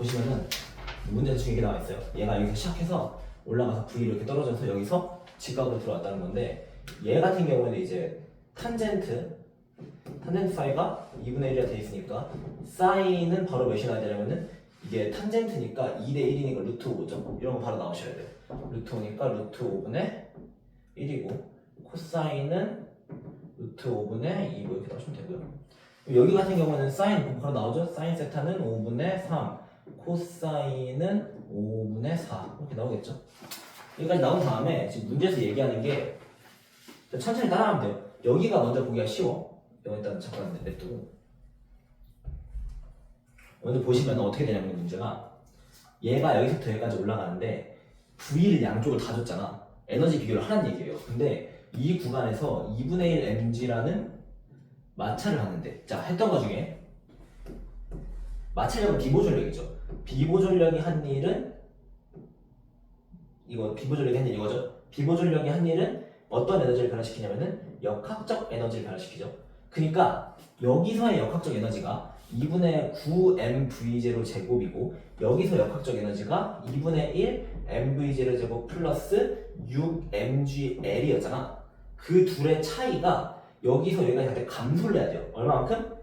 보시면은 문제 중에 이게 나와 있어요. 얘가 여기서 시작해서 올라가서 V로 이렇게 떨어져서 여기서 직각으로 들어왔다는 건데 얘 같은 경우에는 이제 탄젠트 탄젠트 파이가 2분의 1이라 돼 있으니까 사인은 바로 몇이 나야 되냐면은 이게 탄젠트니까 2대 1이니까 루트 5죠. 이런 거 바로 나오셔야 돼요. 루트 5니까 루트 5분의 1이고 코사인은 루트 5분의 2고 이렇게 나오시면 되고요. 여기 같은 경우는 사인 바로 나오죠. 사인 세타는 5분의 3, 코사인은 5분의 4 이렇게 나오겠죠. 여기까지 나온 다음에 지금 문제에서 얘기하는 게 천천히 따라하면 돼요. 여기가 먼저 보기가 쉬워. 이거 일단 잠깐 냅두고 먼저 보시면 어떻게 되냐면 문제가 얘가 여기서부터 여기까지 올라가는데 V를 양쪽을 다 줬잖아. 에너지 비교를 하는 얘기예요. 근데 이 구간에서 2분의 1 mg라는 마찰을 하는데 자 했던 것 중에 마찰력은 비보존력이죠. 비보존력이 한 일은 이거 비보존력이 한 일 이거죠. 비보존력이 한 일은 어떤 에너지를 변화시키냐면은 역학적 에너지를 변화시키죠. 그러니까 여기서의 역학적 에너지가 2분의 9 mv0 제곱이고 여기서 역학적 에너지가 2분의 1 mv0 제곱 플러스 6 mgl이었잖아. 그 둘의 차이가 여기서 여기까지 갈때 감소를 해야 돼요. 얼마만큼?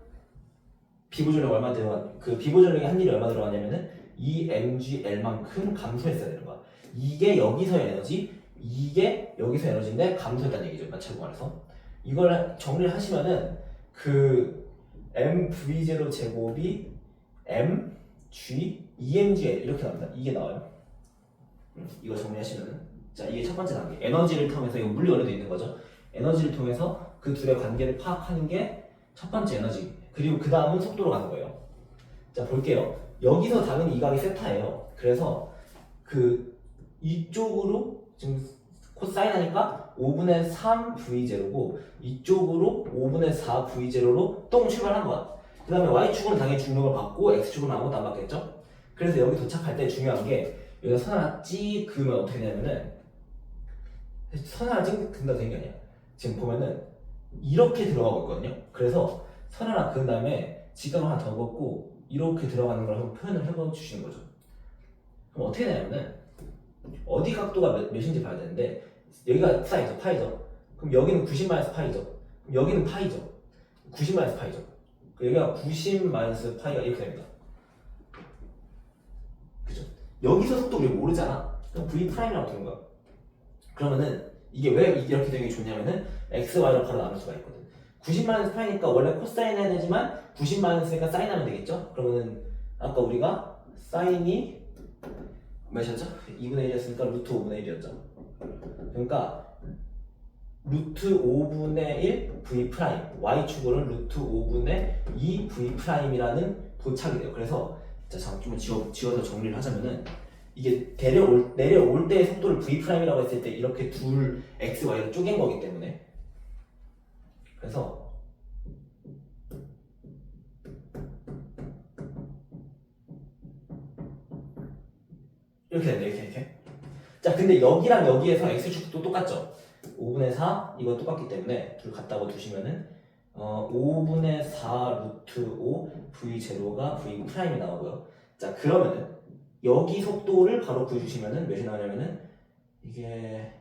비보존력 얼마 들어가? 그 비보존력의 한 일이 얼마 들어가냐면은 2 mgl만큼 감소했어야 되는 거야. 이게 여기서의 에너지, 이게 여기서 에너지인데 감소했다는 얘기죠. 마찰 구간에서. 이걸 정리를 하시면은 그 mv0 제곱이 m g 2mgl 이렇게 나옵니다. 이게 나와요. 음, 이거 정리하시면은 자 이게 첫 번째 단계. 에너지를 통해서 이거 물리 원리도 있는 거죠. 에너지를 통해서 그 둘의 관계를 파악하는 게 첫 번째 에너지. 그리고 그 다음은 속도로 가는 거예요. 자 볼게요. 여기서 당연히 이 각이 세타예요. 그래서 그 이쪽으로 지금 코사인 하니까 5분의 3 V0고 이쪽으로 5분의 4 V0로 똥 출발한 거야. 그 다음에 Y축은 당연히 중력을 받고 X축은 아무것도 안 받겠죠? 그래서 여기 도착할 때 중요한 게 여기가 선 하나 찍 그으면 어떻게 되냐면은 선 하나 찍 그는다 되는 게 아니야. 지금 보면은 이렇게 들어가고 있거든요. 그래서 선 하나 그은 다음에 직각을 하나 더 걷고 이렇게 들어가는 걸 한번 표현을 해봐 주시는 거죠. 그럼 어떻게 되냐면은 어디 각도가 몇, 몇인지 봐야 되는데 여기가 사이죠 파이죠. 그럼 여기는 90 마이너스 파이죠. 그럼 여기는 파이죠. 90 마이너스 파이죠. 여기가 90 마이너스 파이가 이렇게 됩니다. 그죠? 여기서 속도 우리 모르잖아. 그럼 v 프라임이라고 두는 거야. 그러면은 이게 왜 이렇게 되는 게 좋냐면은 x, y로 바로 나눌 수가 있거든 90 마이너스 파이니까 원래 코사인 해야 되지만 90 마이너스니까 사인 하면 되겠죠 그러면은 아까 우리가 사인이 몇이었죠? 2분의 1이었으니까 루트 5분의 1이었죠. 그러니까 루트 5분의 1 v 프라임 y축으로는 루트 5분의 2 v 프라임이라는 도착이 돼요. 그래서 자 잠깐 좀 지워, 지워서 정리를 하자면은 이게 내려올 내려올 때의 속도를 v 프라임이라고 했을 때 이렇게 둘 x, y로 쪼갠 거기 때문에 그래서 이렇게 된다 이렇게 이렇게. 자 근데 여기랑 여기에서 x축도 똑같죠? 5분의 4 이거 똑같기 때문에 둘 같다고 두시면은 어 5분의 4 루트 5 v0가 v 프라임이 나오고요. 자 그러면은 여기 속도를 바로 구해주시면은 몇이 나오냐면은 이게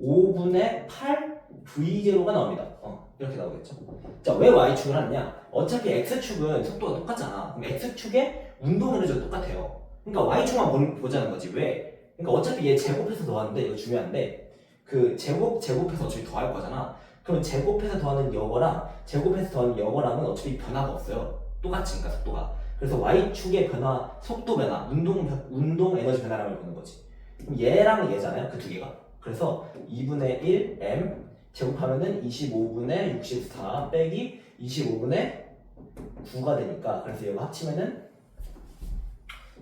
5분의 8 v0가 나옵니다 어 이렇게 나오겠죠 자 왜 y축을 하느냐 어차피 x축은 속도가 똑같잖아 그럼 x축의 운동 에너지가 똑같아요 그러니까 y축만 보- 보자는 거지 왜? 그러니까 어차피 얘 제곱해서 더하는데 이거 중요한데 그 제곱 제곱해서 어차피 더할 거잖아. 그러면 제곱해서 더하는 여거랑 제곱해서 더하는 여거랑은 어차피 변화가 없어요. 똑같이 그러니까 속도가. 그래서 y축의 변화, 속도 변화, 운동 변- 운동 에너지 변화량을 보는 거지. 그럼 얘랑 얘잖아요. 그 두 개가. 그래서 2분의 1 m 제곱하면은 25분의 64 빼기 25분의 9가 되니까 그래서 이거 합치면은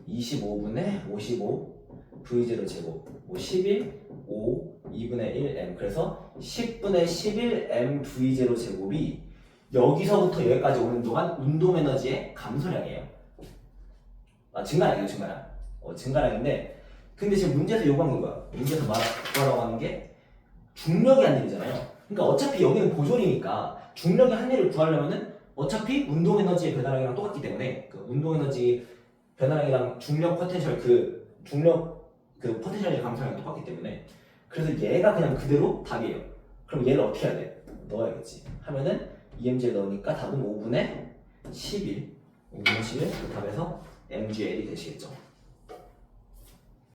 25분의 55 V0 제곱. 뭐 11, 5, 2분의 1M 그래서 10분의 11M V0 제곱이 여기서부터 여기까지 오는 동안 운동 에너지의 감소량이에요. 아 증가량이에요 증가량. 어, 증가량인데 근데 지금 문제에서 요구한 게 뭐야? 문제에서 말, 뭐라고 하는 게 중력이 한 일이잖아요 그러니까 어차피 여기는 보존이니까 중력의 한 일을 구하려면은 어차피 운동 에너지의 변화량이랑 똑같기 때문에 그 운동 에너지 변화량이랑 중력 포텐셜 그 중력 그 포텐셜의 감소량이 똑같기 때문에 그래서 얘가 그냥 그대로 답이에요. 그럼 얘를 어떻게 해야 돼? 넣어야겠지. 하면은 EMG에 넣으니까 답은 5분의 11. 5분의 11 답에서 MGL이 되시겠죠.